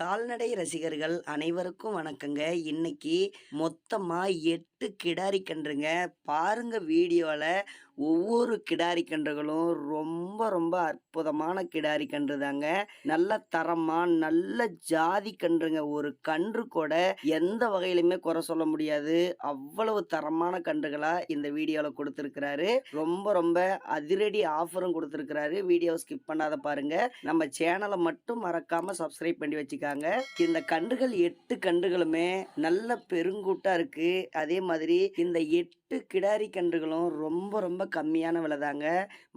கால்நடை ரசிகர்கள் அனைவருக்கும் வணக்கங்க. இன்னைக்கு மொத்தமாக எட்டு கிடாரி கன்றுங்க. பாருங்க வீடியோவில் ஒவ்வொரு கிடாரி கன்றுகளும் ரொம்ப ரொம்ப அற்புதமான கிடாரி கன்று தாங்க. நல்ல தரமா நல்ல ஜாதி கன்றுங்க. ஒரு கன்று கூட எந்த வகையிலுமே குறை சொல்ல முடியாது. அவ்வளவு தரமான கன்றுகளா இந்த வீடியோல கொடுத்துருக்கிறாரு. ரொம்ப ரொம்ப அதிரடி ஆஃபரும் கொடுத்துருக்கிறாரு. வீடியோ ஸ்கிப் பண்ணாத பாருங்க. நம்ம சேனலை மட்டும் மறக்காம சப்ஸ்கிரைப் பண்ணி வச்சுக்காங்க. இந்த கன்றுகள் எட்டு கன்றுகளுமே நல்ல பெருங்கூட்டா இருக்கு. அதே மாதிரி இந்த எட்டு கிடாரி கன்றுகளும் ரொம்ப ரொம்ப கம்மியான விலை தாங்க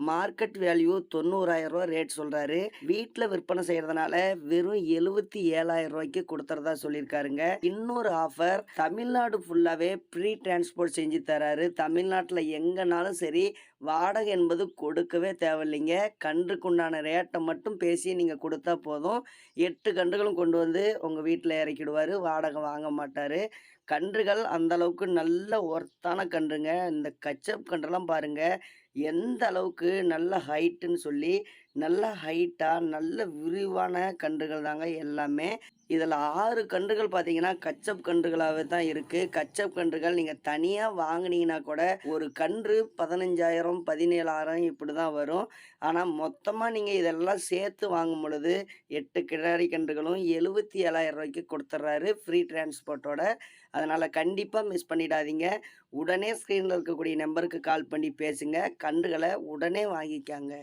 மார்க்கெட் வேல்யூ தொண்ணூறாயிரம் ரூபா ரேட் சொல்கிறாரு வீட்டில் விற்பனை செய்கிறதுனால வெறும் எழுபத்தி ஏழாயிரம் ரூபாய்க்கு கொடுத்துறதா சொல்லியிருக்காருங்க. இன்னொரு ஆஃபர் தமிழ்நாடு ஃபுல்லாகவே ஃப்ரீ டிரான்ஸ்போர்ட் செஞ்சு தராரு. தமிழ்நாட்டில் எங்கனாலும் சரி வாடகை என்பது கொடுக்கவே தேவையில்லைங்க. கன்றுக்குண்டான ரேட்டை மட்டும் பேசி நீங்கள் கொடுத்தா போதும். எட்டு கன்றுகளும் கொண்டு வந்து உங்கள் வீட்டில் இறக்கிடுவார். வாடகை வாங்க மாட்டார். கன்றுகள் அந்த அளவுக்கு நல்ல ஒர்த்தான கன்றுங்க. இந்த கச்சப் கன்றுலாம் பாருங்கள் எந்த அளவுக்கு நல்ல ஹைட்டுன்னு சொல்லி நல்ல ஹைட்டாக நல்ல விரிவான கன்றுகள் தாங்க எல்லாமே. இதில் ஆறு கன்றுகள் பார்த்தீங்கன்னா கச்சப் கன்றுகளாகவே தான் இருக்குது கச்சப் கன்றுகள் நீங்கள் தனியாக வாங்கினீங்கன்னா கூட ஒரு கன்று பதினஞ்சாயிரம் பதினேழாயிரம் இப்படி தான் வரும். ஆனால் மொத்தமாக நீங்கள் இதெல்லாம் சேர்த்து வாங்கும் பொழுது எட்டு கிடாரி கன்றுகளும் எழுபத்தி ஏழாயிரம் ரூபாய்க்கு கொடுத்துட்றாரு ஃப்ரீ டிரான்ஸ்போர்ட்டோட அதனால் கண்டிப்பாக மிஸ் பண்ணிடாதீங்க. உடனே ஸ்க்ரீனில் இருக்கக்கூடிய நம்பருக்கு கால் பண்ணி பேசுங்க. கன்றுகளை உடனே வாங்கிக்காங்க.